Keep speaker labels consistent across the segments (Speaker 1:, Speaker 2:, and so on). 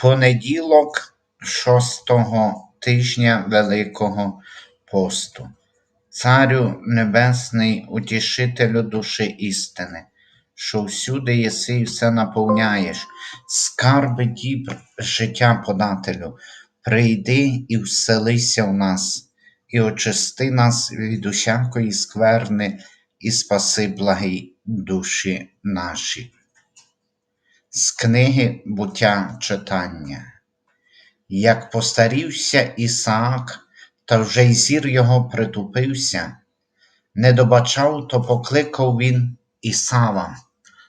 Speaker 1: Понеділок шостого тижня Великого посту. Царю Небесний, утішителю душі істини, що всюди єси і все наповняєш, скарби дібр життя подателю, прийди і вселися в нас, і очисти нас від усякої скверни, і спаси благі душі наші. З книги буття читання. Як постарівся Ісаак, та вже й зір його притупився, не добачав, то покликав він Ісава,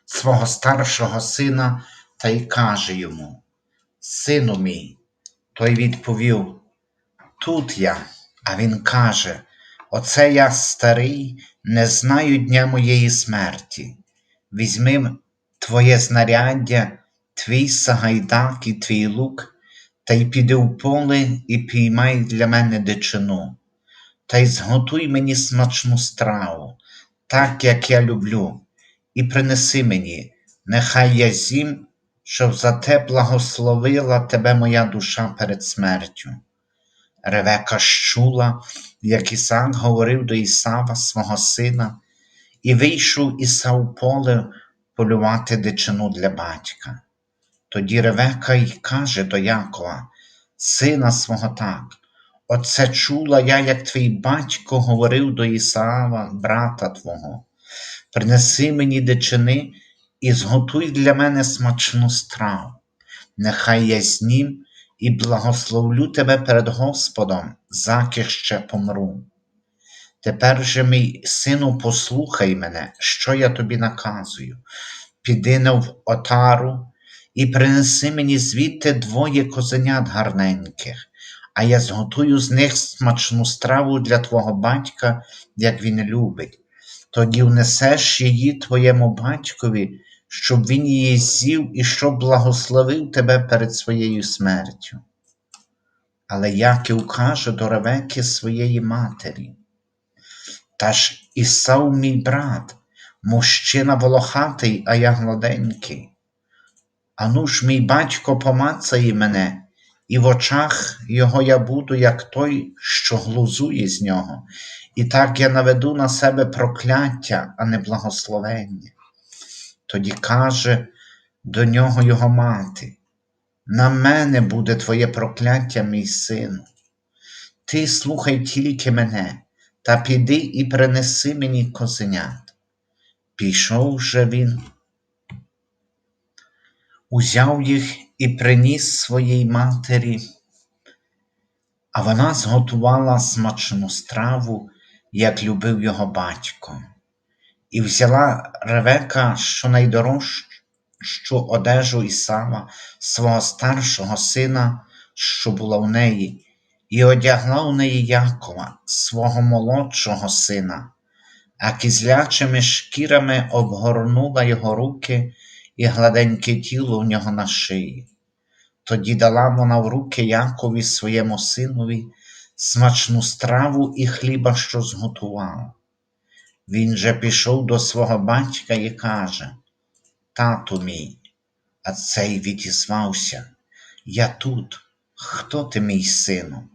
Speaker 1: свого старшого сина, та й каже йому: Сину мій, той відповів: Тут я, а він каже: Оце я старий, не знаю дня моєї смерті. Візьми твоє знаряддя, твій сагайдак і твій лук, та й піди в поле і піймай для мене дичину, та й зготуй мені смачну страву, так, як я люблю, і принеси мені, нехай я з'їм, щоб за те благословила тебе моя душа перед смертю. Ревека щула, як Ісаак говорив до Ісава, свого сина, і вийшов Ісав поле полювати дичину для батька. Тоді Ревека й каже до Якова, сина свого так, Оце чула я, як твій батько говорив до Ісаава, брата твого. Принеси мені дичини і зготуй для мене смачну страву. Нехай я знім і благословлю тебе перед Господом, заки ще помру. Тепер же, мій сину, послухай мене, що я тобі наказую. Піди на в отару і принеси мені звідти двоє козенят гарненьких, а я зготую з них смачну страву для твого батька, як він любить. Тоді внесеш її твоєму батькові, щоб він її з'їв і щоб благословив тебе перед своєю смертю. Але Яків каже до Ревеки своєї матері. Та ж Ісав мій брат, мужчина волохатий, а я гладенький. Ану ж мій батько помацає мене, і в очах його я буду, як той, що глузує з нього, і так я наведу на себе прокляття, а не благословення. Тоді каже до нього його мати: На мене буде твоє прокляття, мій сину. Ти слухай тільки мене, та піди і принеси мені козенят. Пішов же він, узяв їх і приніс своїй матері, а вона зготувала смачну страву, як любив його батько, і взяла Ревека щонайдорожчу одежу Ісава, свого старшого сина, що була в неї, і одягла в неї Якова, свого молодшого сина, а кізлячими шкірами обгорнула його руки і гладеньке тіло в нього на шиї. Тоді дала вона в руки Якові своєму синові смачну страву і хліба, що зготувала. Він же пішов до свого батька і каже: Тату мій, а цей відізвався, я тут, хто ти мій сину?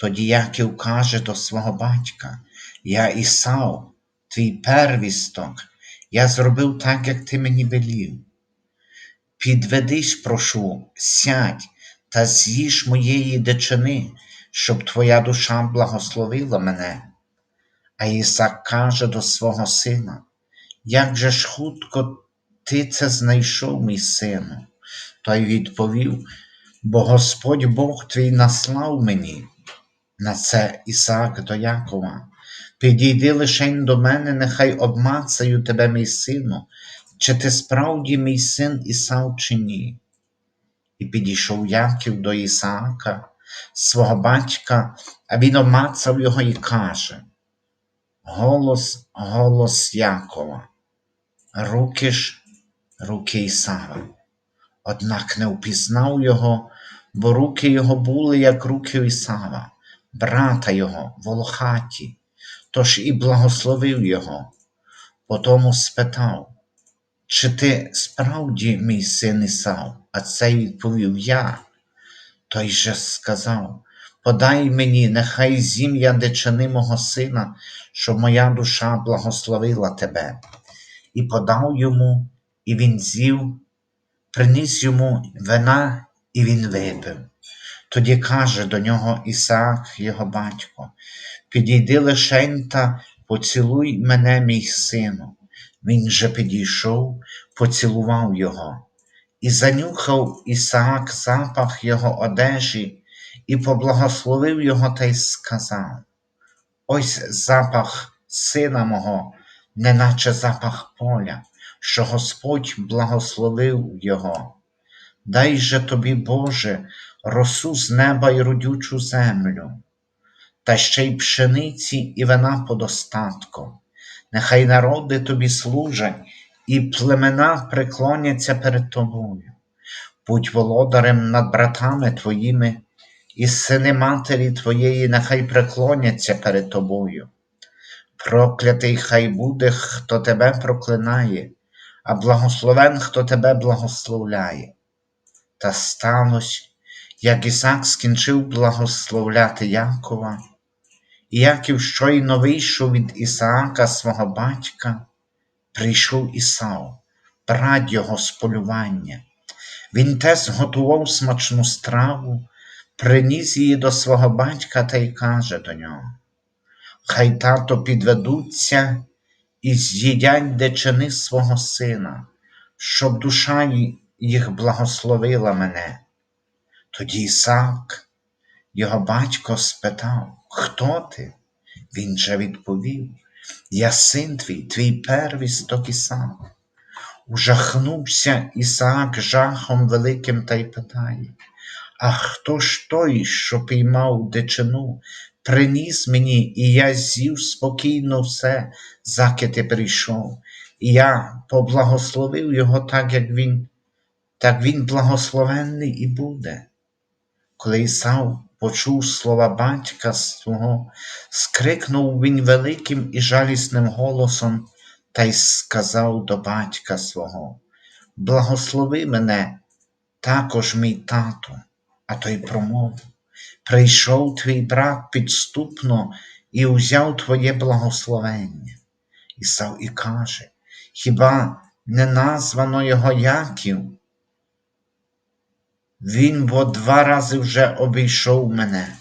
Speaker 1: Тоді Яків каже до свого батька: Я Ісав, твій первісток, я зробив так, як ти мені велів. Підведись, прошу, сядь та з'їж моєї дичини, щоб твоя душа благословила мене. А Ісак каже до свого сина, як же ж хутко ти це знайшов, мій сину? Той відповів, бо Господь Бог твій наслав мені. На це Ісаак до Якова. Підійди лишень до мене, нехай обмацаю тебе, мій сину, чи ти справді мій син Ісав, чи ні? І підійшов Яків до Ісаака, свого батька, а він обмацав його і каже: Голос, голос Якова, руки ж, руки Ісава. Однак не впізнав його, бо руки його були, як руки Ісава, брата його, волохаті, тож і благословив його. Потому спитав, чи ти справді мій син Ісав? А цей відповів Я. Той же сказав Подай мені, нехай зім'я дичини мого сина, щоб моя душа благословила тебе. І подав йому, і він з'їв, приніс йому вина, і він випив. Тоді каже до нього Ісаак, його батько, підійди лишень та поцілуй мене, мій сину. Він же підійшов, поцілував його, і занюхав Ісаак запах його одежі, і поблагословив його та й сказав: Ось запах сина мого, неначе запах поля, що Господь благословив його. Дай же тобі, Боже, росу з неба й родючу землю, та ще й пшениці і вина подостатку. Нехай народи тобі служать, і племена преклоняться перед тобою. Будь володарем над братами твоїми, і сини матері твоєї нехай преклоняться перед тобою. Проклятий хай буде, хто тебе проклинає, а благословен, хто тебе благословляє. Та сталося, як Ісак скінчив благословляти Якова, і Яків щойно вийшов від Ісаака свого батька, прийшов Ісав, брат його з полювання. Він те зготував смачну страву, приніс її до свого батька та й каже до нього: Хай тато підведуться і з'їдять дичини свого сина, щоб душа їх благословила мене. Тоді Ісаак, його батько, спитав, Хто ти? Він же відповів: Я син твій, твій первісток Ісав. Ужахнувся Ісаак жахом великим та й питає, А хто ж той, що піймав дичину, приніс мені, і я з'їв спокійно все, заки ти прийшов, і я поблагословив його так, як він, так він благословенний і буде. Коли Ісав почув слова батька свого, скрикнув він великим і жалісним голосом та й сказав до батька свого: Благослови мене, також мій тату, а той промовив: Прийшов твій брат підступно і узяв твоє благословення. Ісав і каже: Хіба не названо його Яків? Він бо два рази вже обійшов мене,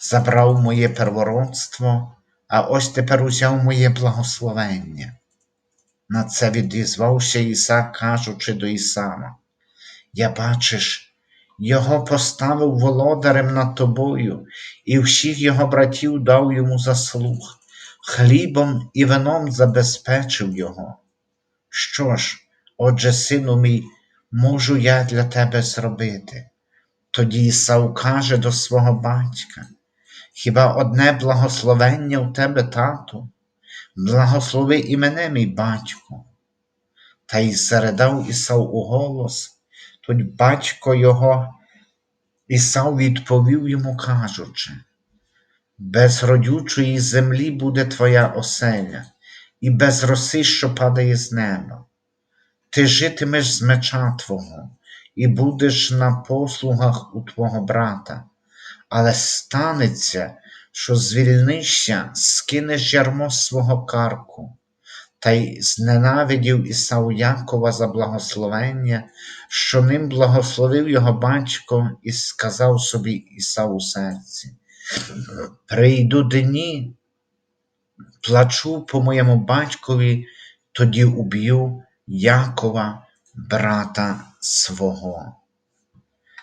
Speaker 1: забрав моє первородство, а ось тепер узяв моє благословення. На це відізвався Ісак, кажучи до Ісава, Я бачиш, його поставив володарем над тобою, і всіх його братів дав йому заслуг, хлібом і вином забезпечив його. Що ж, отже, сину мій, можу я для тебе зробити? Тоді Ісав каже до свого батька, Хіба одне благословення у тебе, тату? Благослови і мене, мій батько. Та й заридав Ісав у голос, тут батько його Ісав відповів йому, кажучи, без родючої землі буде твоя оселя, і без роси, що падає з неба. Ти житимеш з меча Твого, і будеш на послугах у твого брата, але станеться, що звільнишся, скинеш ярмо свого карку, та й зненавидів Ісау Якова за благословення, що ним благословив його батько і сказав собі Ісав у серці. Прийду дні, плачу по моєму батькові, тоді уб'ю Якова, брата свого.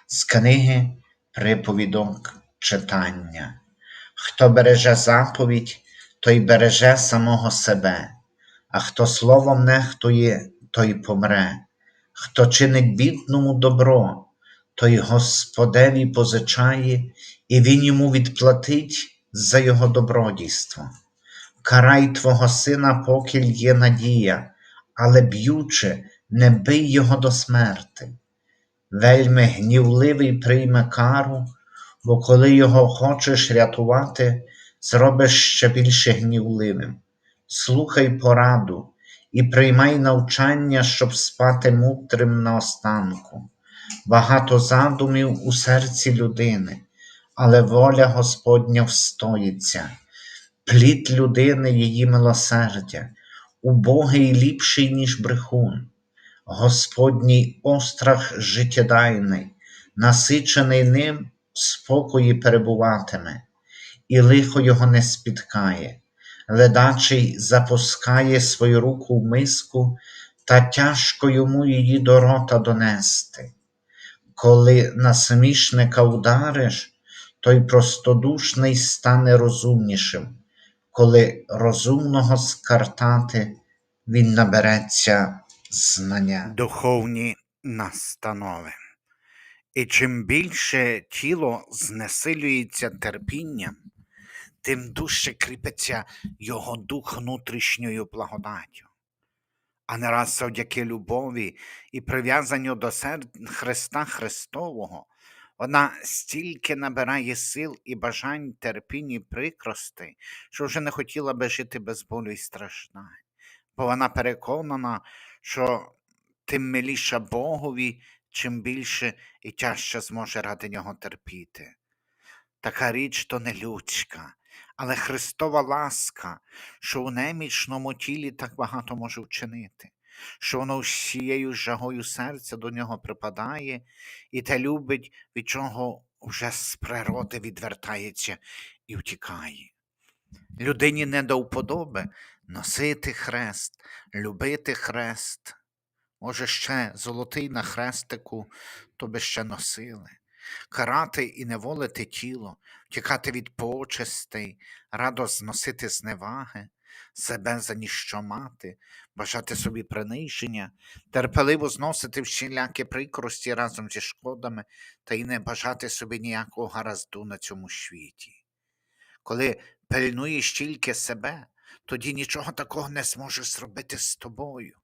Speaker 1: З книги Приповідок читання. Хто береже заповідь, той береже самого себе, а хто словом нехтує, той помре, хто чинить бідному добро, той Господеві позичає, і він йому відплатить за його добродійство. Карай твого сина, покіль є надія, але б'ючи, не бий його до смерти. Вельми гнівливий прийме кару, бо коли його хочеш рятувати, зробиш ще більше гнівливим. Слухай пораду і приймай навчання, щоб спати мудрим наостанку. Багато задумів у серці людини, але воля Господня встоїться. Плід людини її милосердя, убогий ліпший, ніж брехун. Господній острах життєдайний, насичений ним в спокої перебуватиме, і лихо його не спіткає. Ледачий запускає свою руку в миску, та тяжко йому її до рота донести. Коли насмішника удариш, той простодушний стане розумнішим. Коли розумного скартати, він набереться знання.
Speaker 2: духовні настанови. І чим більше тіло знесилюється терпінням, тим дужче кріпиться його дух внутрішньою благодаттю. А не раз завдяки любові і прив'язанню до серд Христа Христового, вона стільки набирає сил і бажань терпінь і прикростей, що вже не хотіла би жити без болю і страждань, бо вона переконана, що тим миліша Богові, чим більше і тяжче зможе ради нього терпіти. Така річ то не людська, але Христова ласка, що у немічному тілі так багато може вчинити, що воно всією жагою серця до нього припадає і те любить, від чого вже з природи відвертається і втікає. Людині не до вподоби носити хрест, любити хрест. Може, ще золотий на хрестику, то би ще носили. Карати і неволити тіло, втікати від почестей, радо зносити зневаги, себе за ніщо мати, бажати собі приниження, терпеливо зносити всілякі прикрості разом зі шкодами та й не бажати собі ніякого гаразду на цьому світі. Коли пильнуєш тільки себе, тоді нічого такого не зможеш зробити з тобою.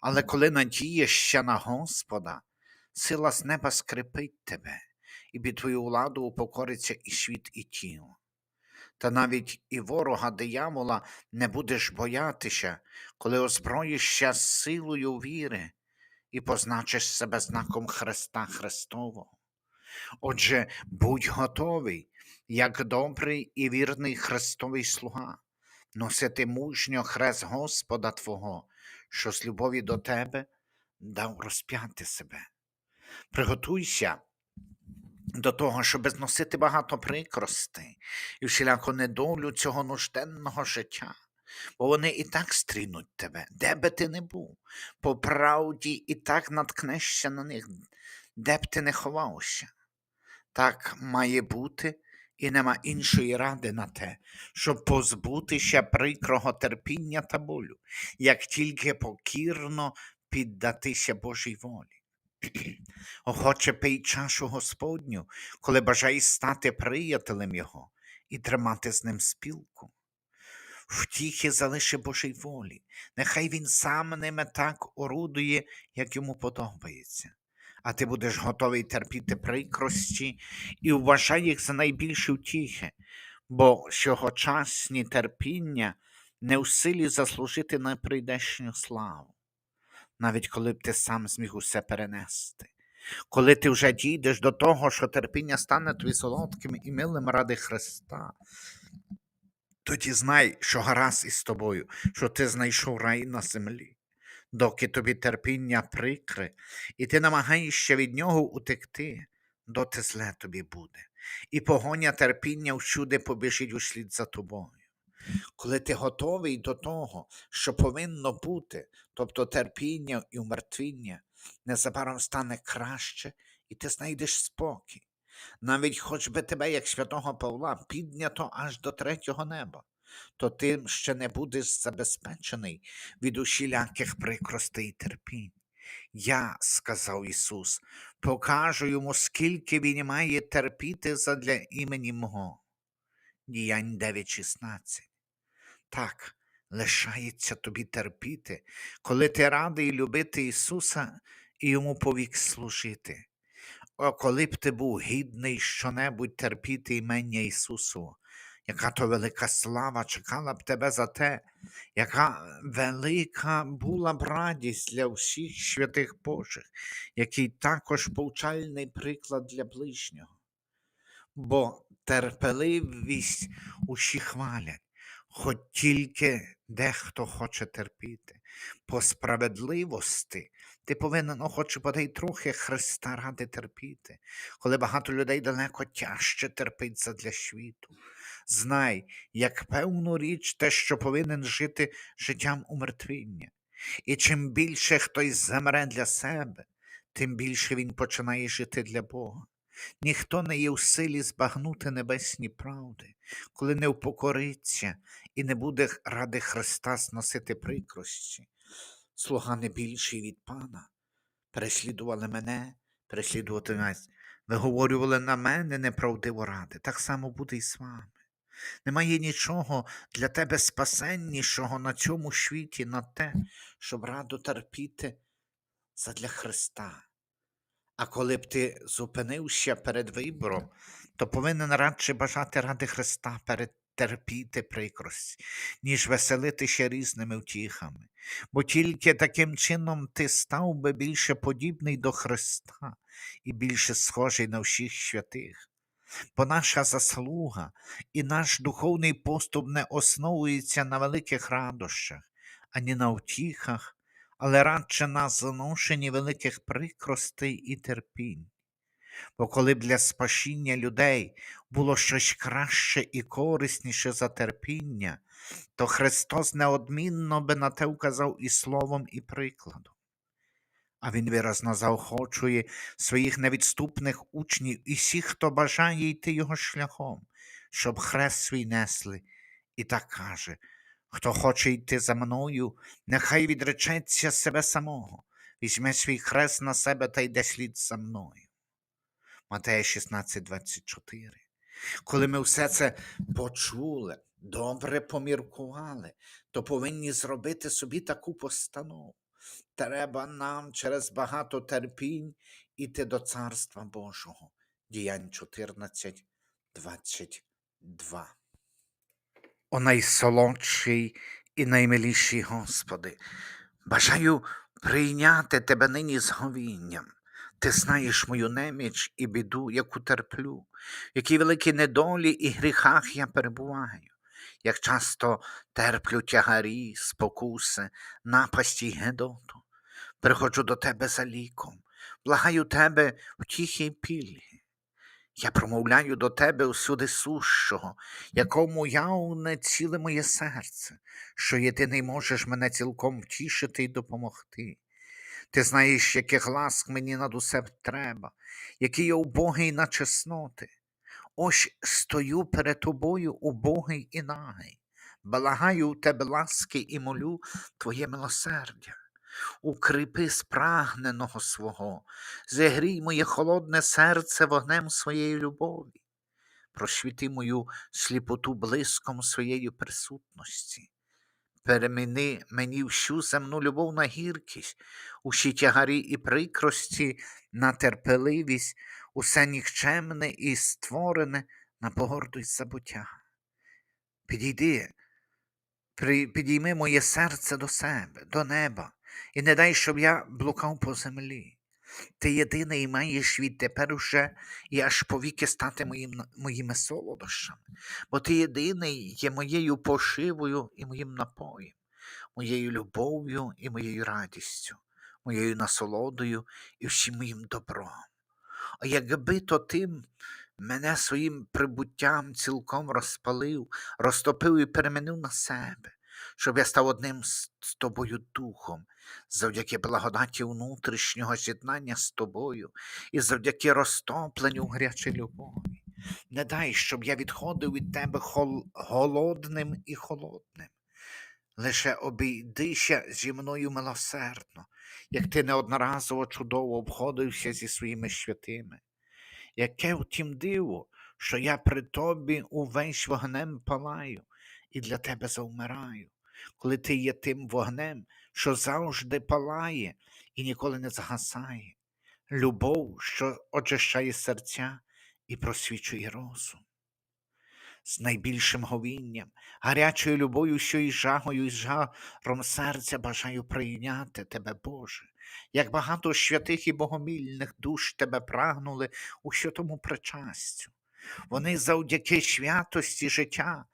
Speaker 2: Але коли надієшся на Господа, сила з неба скрипить тебе, і під твою владу упокориться і світ, і тіло. Та навіть і ворога диявола не будеш боятися, коли озброїшся силою віри і позначиш себе знаком Христа Христового. Отже, будь готовий, як добрий і вірний Христовий слуга, носити мужньо хрест Господа Твого, що з любові до тебе дав розп'яти себе. Приготуйся до того, щоб зносити багато прикростей і всіляку недолю цього нужденного життя, бо вони і так стрінуть тебе, де би ти не був, по правді і так наткнешся на них, де б ти не ховався. Так має бути, і нема іншої ради на те, щоб позбутися прикрого терпіння та болю, як тільки покірно піддатися Божій волі. Охоче пий чашу Господню, коли бажаєш стати приятелем Його і тримати з ним спілку. Втіхи залиши Божій волі, нехай він сам ними так орудує, як йому подобається. А ти будеш готовий терпіти прикрості і вважай їх за найбільші втіхи, бо сьогочасні терпіння не в силі заслужити на прийдешню славу навіть коли б ти сам зміг усе перенести. Коли ти вже дійдеш до того, що терпіння стане тобі солодким і милим ради Христа, тоді знай, що гаразд із тобою, що ти знайшов рай на землі, доки тобі терпіння прикре, і ти намагаєшся від нього утекти, доти зле тобі буде, і погоня терпіння всюди побіжить услід за тобою коли ти готовий до того, що повинно бути, тобто терпіння і умертвіння, незабаром стане краще, і ти знайдеш спокій. Навіть хоч би тебе, як святого Павла, піднято аж до третього неба, то ти ще не будеш забезпечений від усіляких прикростей і терпінь. Я, сказав Ісус, покажу йому, скільки він має терпіти задля імені мого. Діянь 9.16. Так, лишається тобі терпіти, коли ти радий любити Ісуса і йому повік служити. О, коли б ти був гідний щонебудь терпіти імення Ісусу, яка то велика слава чекала б тебе за те, яка велика була б радість для всіх святих Божих, який також повчальний приклад для ближнього. Бо терпеливість усі хвалять, хоч тільки дехто хоче терпіти. По справедливості ти повинен ну, хоч бодай трохи Христа ради терпіти, коли багато людей далеко тяжче терпить задля світу. Знай, як певну річ те, що повинен жити життям умертвіння. І чим більше хтось замре для себе, тим більше він починає жити для Бога. Ніхто не є в силі збагнути небесні правди, коли не впокориться і не буде ради Христа зносити прикрості. Слуга не більший від пана. Переслідували мене, переслідувати вас. Виговорювали на мене неправдиво ради. Так само буде і з вами. Немає нічого для тебе спасеннішого на цьому світі, на те, щоб раду терпіти задля Христа. А коли б ти зупинився перед вибором, то повинен радше бажати ради Христа перетерпіти прикрості, ніж веселитися різними втіхами. Бо тільки таким чином ти став би більше подібний до Христа і більше схожий на всіх святих. Бо наша заслуга і наш духовний поступ не основується на великих радощах, ані на втіхах, але радше на зношенні великих прикростей і терпінь. Бо коли б для спасіння людей було щось краще і корисніше за терпіння, то Христос неодмінно би на те вказав і словом, і прикладом. А Він виразно заохочує своїх невідступних учнів і всіх, хто бажає йти його шляхом, щоб хрест свій несли, і так каже Хто хоче йти за мною, нехай відречеться себе самого, візьме свій хрест на себе та йде слід за мною. Матея 16, 24. Коли ми все це почули, добре поміркували, то повинні зробити собі таку постанову. Треба нам через багато терпінь іти до Царства Божого. Діянь 14, 22. О найсолодший і наймиліший Господи, бажаю прийняти Тебе нині з говінням. Ти знаєш мою неміч і біду, яку терплю, в якій великій недолі і гріхах я перебуваю, як часто терплю тягарі, спокуси, напасті й гедоту. Приходжу до тебе за ліком, благаю тебе втіхи й пільги. Я промовляю до тебе усюди сущого, якому явне ціле моє серце, що єдиний можеш мене цілком втішити й допомогти. Ти знаєш, яких ласк мені над усе треба, який я убогий на чесноти. Ось стою перед тобою убогий і нагий, благаю у тебе ласки і молю твоє милосердя. Укріпи спрагненого свого, зігрій моє холодне серце вогнем своєї любові, просвіти мою сліпоту блиском своєї присутності. Переміни мені всю земну любов на гіркість, усі тягарі і прикрості на терпеливість, усе нікчемне і створене на погордость забуття. Підійди, підійми моє серце до себе, до неба, і не дай, щоб я блукав по землі. Ти єдиний маєш відтепер уже і аж повіки стати моїм, моїми солодощами, бо ти єдиний є моєю пошивою і моїм напоєм, моєю любов'ю і моєю радістю, моєю насолодою і всім моїм добром. А якби то ти мене своїм прибуттям цілком розпалив, розтопив і перемінив на себе, щоб я став одним з, тобою духом, завдяки благодаті внутрішнього з'єднання з тобою і завдяки розтопленню гарячій любові. Не дай, щоб я відходив від тебе хол- голодним і холодним. Лише обійдися зі мною милосердно, як ти неодноразово чудово обходився зі своїми святими. Яке втім диво, що я при тобі увесь вогнем палаю і для тебе завмираю, коли ти є тим вогнем, що завжди палає і ніколи не згасає, любов, що очищає серця і просвічує розум. з найбільшим говінням, гарячою любов'ю, що й жагою, і жаром серця бажаю прийняти тебе, Боже. Як багато святих і богомільних душ тебе прагнули у святому причастю. Вони завдяки святості життя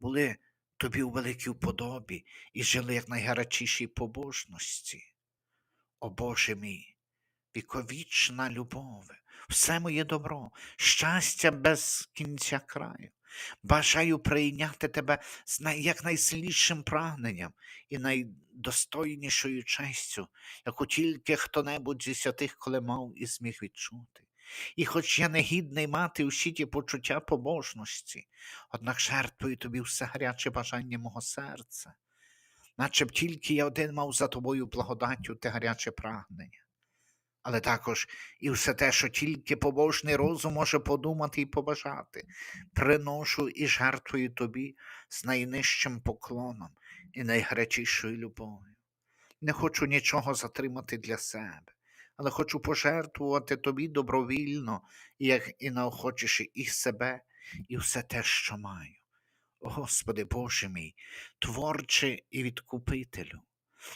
Speaker 2: були тобі у великій вподобі і жили як найгарячішій побожності. О Боже мій, віковічна любове, все моє добро, щастя без кінця краю. Бажаю прийняти тебе з най, як найсильнішим прагненням і найдостойнішою честю, яку тільки хто-небудь зі святих коли мав і зміг відчути. І хоч я не гідний мати усі ті почуття побожності, однак жертвую тобі все гаряче бажання мого серця, наче б тільки я один мав за тобою благодаттю те гаряче прагнення. Але також і все те, що тільки побожний розум може подумати і побажати, приношу і жертвую тобі з найнижчим поклоном і найгарячішою любов'ю. Не хочу нічого затримати для себе, але хочу пожертвувати тобі добровільно, як і наохочіше і себе, і все те, що маю. Господи Боже мій, творче і відкупителю,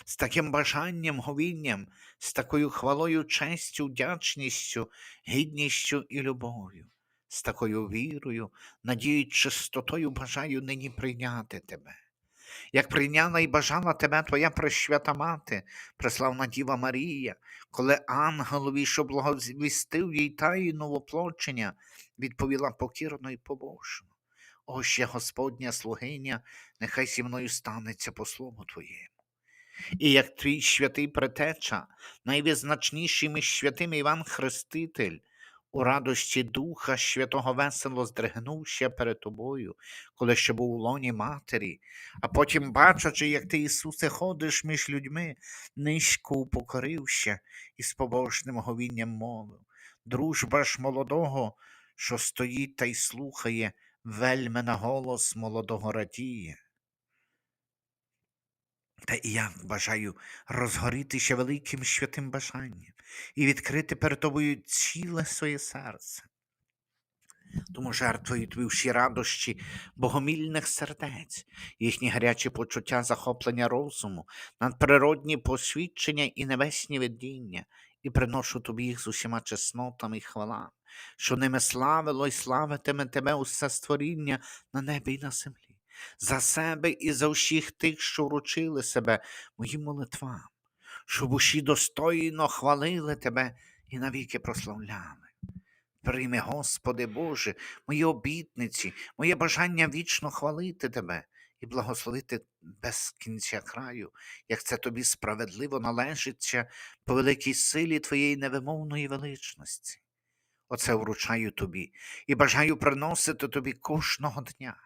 Speaker 2: з таким бажанням, говінням, з такою хвалою, честю, вдячністю, гідністю і любов'ю, з такою вірою, надією, чистотою бажаю нині прийняти тебе. Як прийняла і бажала тебе твоя пресвята мати, преславна Діва Марія, коли ангелові, що благовістив їй таїну воплочення, відповіла покірно і побожно. О, ще Господня слугиня, нехай зі мною станеться по слову Твоєму. І як твій святий претеча, найвизначніший між святим Іван Хреститель, у радості Духа Святого весело здригнувся перед тобою, коли ще був у лоні матері, а потім, бачачи, як ти, Ісусе, ходиш між людьми, низько упокорився і з побожним говінням мовив. Дружба ж молодого, що стоїть та й слухає, вельми на голос молодого радіє. Та і я бажаю розгорітися великим святим бажанням і відкрити перед тобою ціле своє серце. Тому жертвую тобі всі радощі богомільних сердець, їхні гарячі почуття захоплення розуму, надприродні посвідчення і небесні видіння, і приношу тобі їх з усіма чеснотами і хвалами, що ними славило й славитиме тебе усе створіння на небі й на землі за себе і за всіх тих, що вручили себе моїм молитвам, щоб усі достойно хвалили тебе і навіки прославляли. Прийми, Господи Боже, мої обітниці, моє бажання вічно хвалити Тебе і благословити без кінця краю, як це тобі справедливо належиться по великій силі Твоєї невимовної величності. Оце вручаю тобі і бажаю приносити тобі кожного дня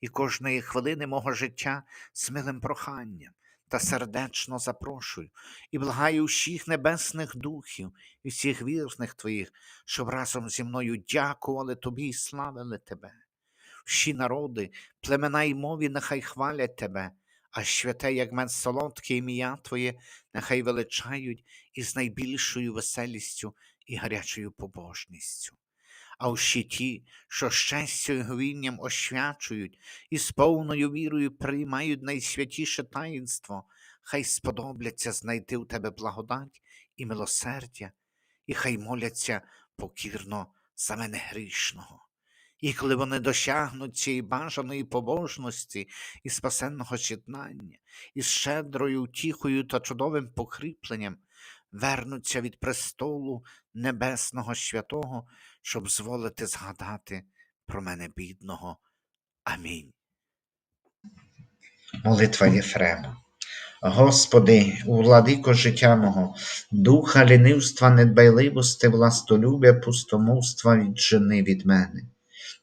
Speaker 2: і кожної хвилини мого життя з милим проханням та сердечно запрошую і благаю всіх небесних духів і всіх вірних твоїх, щоб разом зі мною дякували тобі і славили тебе. Всі народи, племена й мові нехай хвалять тебе, а святе, як мед солодке ім'я Твоє, нехай величають із найбільшою веселістю і гарячою побожністю а всі ті, що щастя і говінням освячують і з повною вірою приймають найсвятіше таїнство, хай сподобляться знайти у тебе благодать і милосердя, і хай моляться покірно за мене грішного. І коли вони досягнуть цієї бажаної побожності і спасенного з'єднання, і з щедрою утіхою та чудовим покріпленням, вернуться від престолу Небесного Святого, щоб зволити згадати про мене бідного. Амінь.
Speaker 1: Молитва Єфрема. Господи, у владико життя мого, духа лінивства, недбайливости, властолюбя, пустомовства віджени від мене,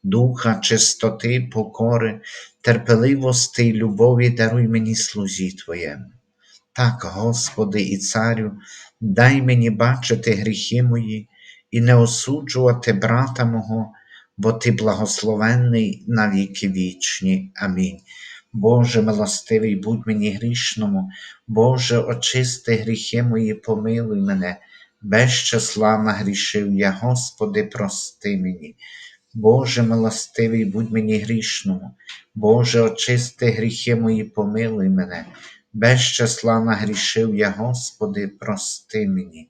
Speaker 1: духа чистоти, покори, терпеливости й любові даруй мені слузі Твоєму. Так, Господи і Царю, дай мені бачити гріхи мої і не осуджувати брата мого, бо Ти благословенний на віки вічні. Амінь. Боже милостивий, будь мені грішному, Боже, очисти гріхи мої, помилуй мене, без числа я, Господи, прости мені. Боже милостивий, будь мені грішному. Боже, очисти гріхи мої, помилуй мене. Без нагрішив я, Господи, прости мені.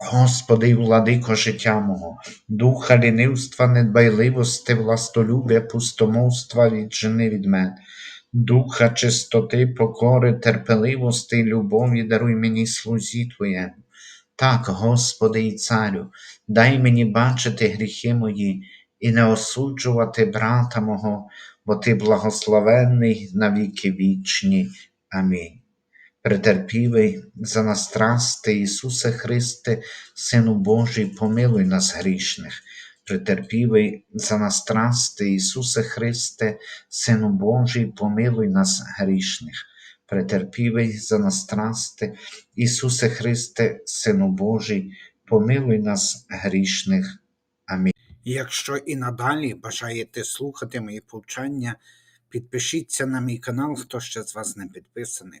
Speaker 1: Господи, і владико життя мого, духа лінивства, недбайливости, властолюбя, пустомовства віджени від мене. Духа чистоти, покори, терпеливости любові даруй мені слузі Твоєму. Так, Господи і Царю, дай мені бачити гріхи мої і не осуджувати брата мого, бо Ти благословенний на віки вічні. Амінь. Претерпівий за нас страсти, Ісусе Христе, Сину Божий, помилуй нас грішних. Претерпівий за нас страсти, Ісусе Христе, Сину Божий, помилуй нас грішних. Претерпівий за нас страсти, Ісусе Христе, Сину Божий, помилуй нас грішних. Амінь.
Speaker 2: Якщо і надалі бажаєте слухати мої повчання, підпишіться на мій канал, хто ще з вас не підписаний.